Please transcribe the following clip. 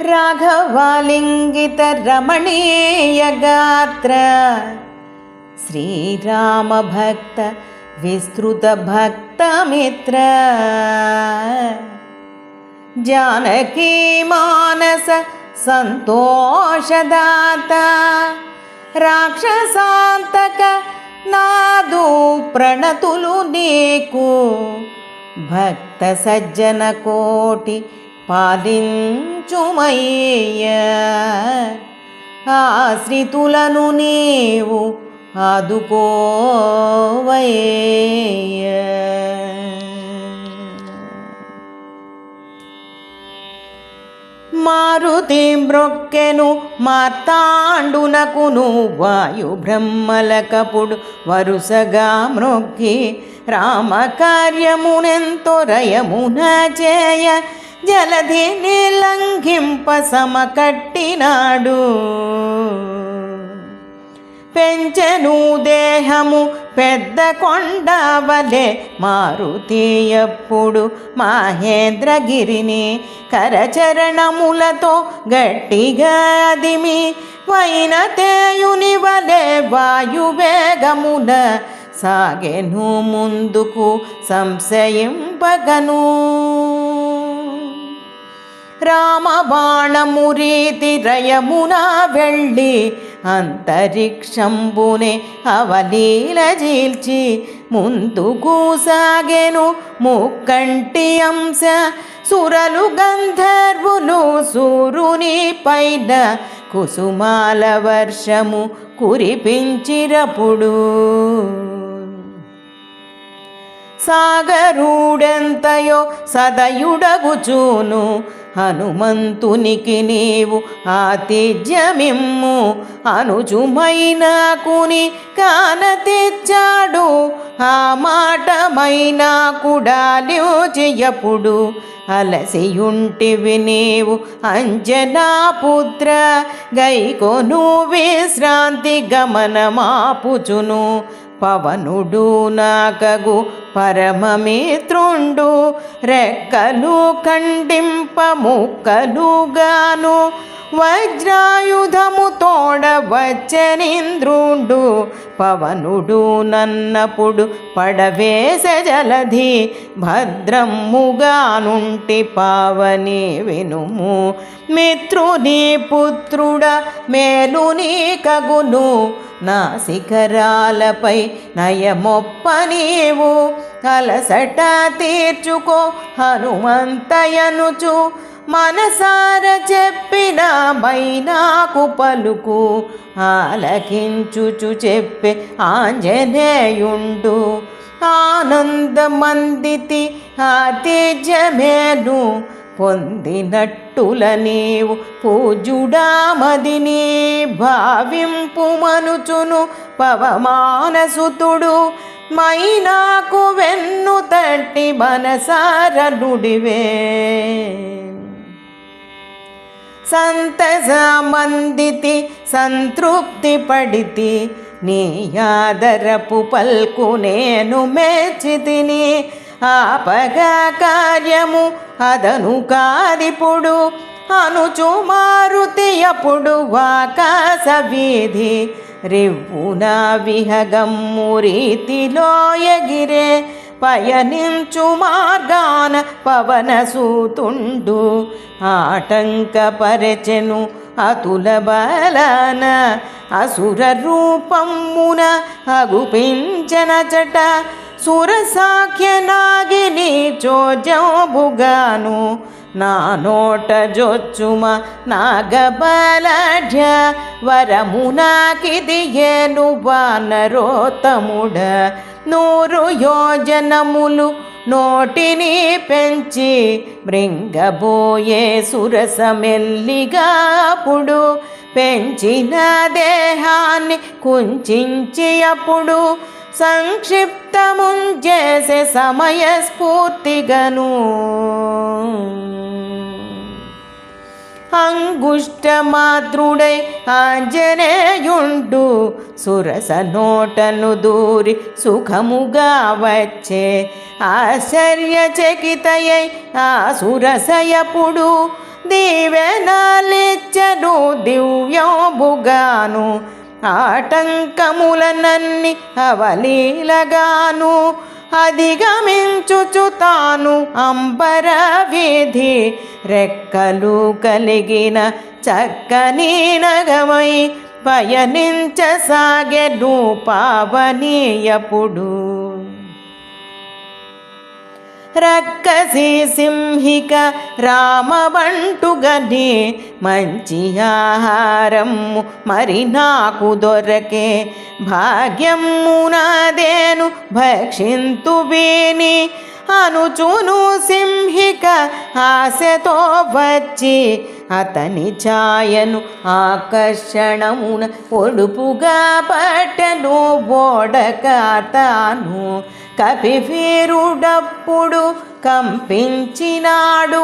राघवालिङ्गितरमणीयगात्र श्रीरामभक्त विस्तृतभक्तमित्र जानकी मानस सन्तोषदाता राक्षसान्तक नादू प्रणतुलु नीकु भक्तसज्जनकोटि పాలించుమయ్య ఆశ్రితులను నీవు ఆదుకోవయ్య. మారుతి బ్రొక్కెను మార్తాండునకును వాయు బ్రహ్మలకపుడు వరుసగా మ్రొక్కి రామకార్యమునెంతో రయమున చేయ జలధి నిలంఘింప సమకట్టినాడు. పెంచెను దేహము పెద్ద కొండవలే మారుతి ఎప్పుడు మహేంద్రగిరిని కరచరణములతో గట్టిగా అదిమి వైన తేయుని వలె వాయువేగమున సాగెను ముందుకు సంశయింపగను. రామబాణము రీతి రయమున వెళ్ళి అంతరిక్షంబునే అవలీల జీల్చి ముందుకు సాగెను ముక్కంటి అంశ సురలు గంధర్వులు సూరుని పైన కుసుమాల వర్షము కురిపించిరపుడు. సాగరుడెంతయో సదయుడగుచూను హనుమంతునికి నీవు ఆతిథ్యమిమ్ము. అనుజుమైనాకుని కాన తెచ్చాడు. ఆ మాటమైనా కుడాల్యోచయపుడు అలసియుంటివి నీవు అంజనాపుత్ర. గైకొను విశ్రాంతి గమనమాపుచును. పవనుడు నాకగు పరమమిత్రుండు రెక్కలు కండింప ముక్కలుగాను వజ్రాయుధము తోడవచ్చనింద్రుండు పవనుడు నన్నపుడు పడవేస జలధి భద్రమ్ముగానుంటి పావని వినుము. మిత్రుని పుత్రుడ మేలుని కగును నా శిఖరాలపై నయమొప్ప నీవు. అలసట తీర్చుకో హనుమంతయనుచు మనసార చెప్పిన మైనాకు పలుకు ఆలకించుచు చెప్పే ఆంజనేయుండు. ఆనందమందితి ఆతిథ్యమేను పొందినట్టుల నీవు పూజుడామదిని భావింపు మనుచును పవమానసుతుడు. మైనాకు వెన్ను తట్టి మనసారనుడివే సంతసమందితి సంతృప్తి పడితి నీ ఆదరపు పల్కు నేను మెచ్చితిని ఆపగా కార్యము అదను కాదిపుడు అనుచు మారుతి అప్పుడు వాకాశ వీధి. రివ్వున విహగమ్ము రీతిలో ఎగిరే పయనించు మార్గాన పవన సూతుండు. ఆటంకపరచెను అతుల బలన అసుర రూపమున అగుపించన చట సురసాఖ్య నాగిని చోజంబుగాను నా నోట జొచ్చుమ నాగబలఢ్య. వరమునాకిది ఏను వానరోతముడ నూరు యోజనములు నోటిని పెంచి మృంగబోయే సురసమెల్లిగాపుడు పెంచిన దేహాన్ని కుంచించి అప్పుడు సంక్షిప్తముంచేసే సమయస్ఫూర్తిగను. అంగుష్టమాతృడై ఆంజనేయుండు. సురస నోటను దూరి సుఖముగా వచ్చే ఆశ్చర్యచకితయై ఆ సురసయపుడు దీవెనాలిచ్చను దివ్యోబుగాను ఆటంకములనన్ని అవలీలగాను అధిగమించుచు తాను అంబర వీధి రెక్కలు కలిగిన చక్కని నగమై పయనించసాగెను పావనీయపుడు రక్కసి సింహిక రామబంటుగని మంచి ఆహారము మరి నాకు దొరకే భాగ్యమునాదేను భక్షింతు వీని అనుచును సింహిక ఆశతో వచ్చి అతని ఛాయను ఆకర్షణమున ఒడుపుగా పట్టను ఓడక తాను. కపిఫీరుడప్పుడు కంపించినాడు